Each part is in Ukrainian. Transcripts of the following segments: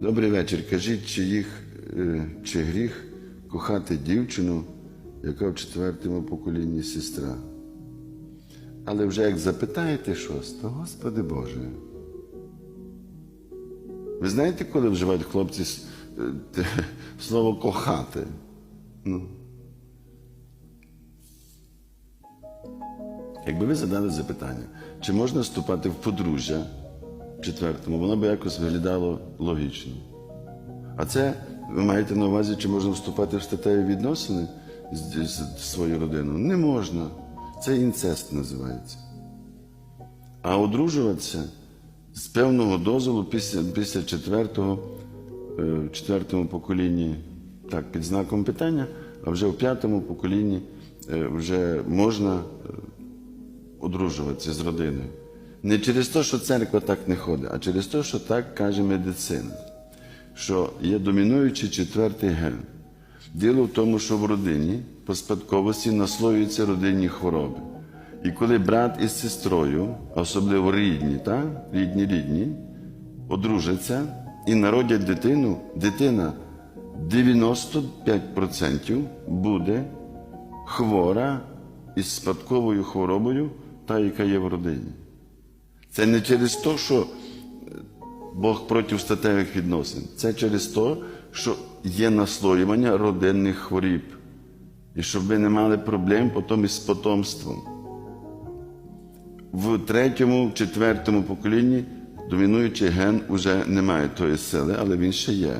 Добрий вечір. Кажіть, чи їх е, чи гріх кохати дівчину, яка в четвертому поколінні сестра. Але вже як запитаєте щось, то Господи Боже. Ви знаєте, коли вживають хлопці е, слово кохати? Ну. Якби ви задали запитання, чи можна вступати в подружжя четвертому, воно би якось виглядало логічно. А це ви маєте на увазі, чи можна вступати в статеві відносини з, своєю родиною? Не можна. Це інцест називається. А одружуватися з певного дозволу після, після четвертого, е, в четвертому поколінні, так, під знаком питання, а вже в п'ятому поколінні е, вже можна е, одружуватися з родиною. Не через те, що церква так не ходить, а через те, що так каже медицина, що є домінуючий четвертий ген. Діло в тому, що в родині по спадковості наслоюються родинні хвороби. І коли брат із сестрою, особливо рідні, та? рідні рідні, одружаться і народять дитину, дитина 95% буде хвора із спадковою хворобою, та, яка є в родині. Це не через те, що Бог проти статевих відносин. Це через те, що є наслоювання родинних хворіб. І щоб ви не мали проблем потім із потомством. В третьому, четвертому поколінні домінуючий ген вже не має тої сили, але він ще є.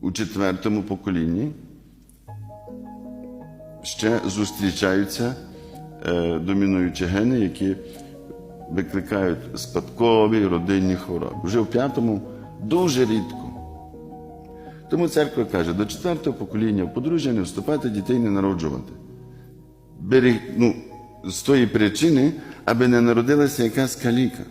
У четвертому поколінні ще зустрічаються домінуючі гени, які викликають спадкові родинні хвороби. Вже в п'ятому дуже рідко. Тому церква каже, до четвертого покоління в подружжя не вступати, дітей не народжувати. Берег, ну, з тої причини, аби не народилася якась каліка.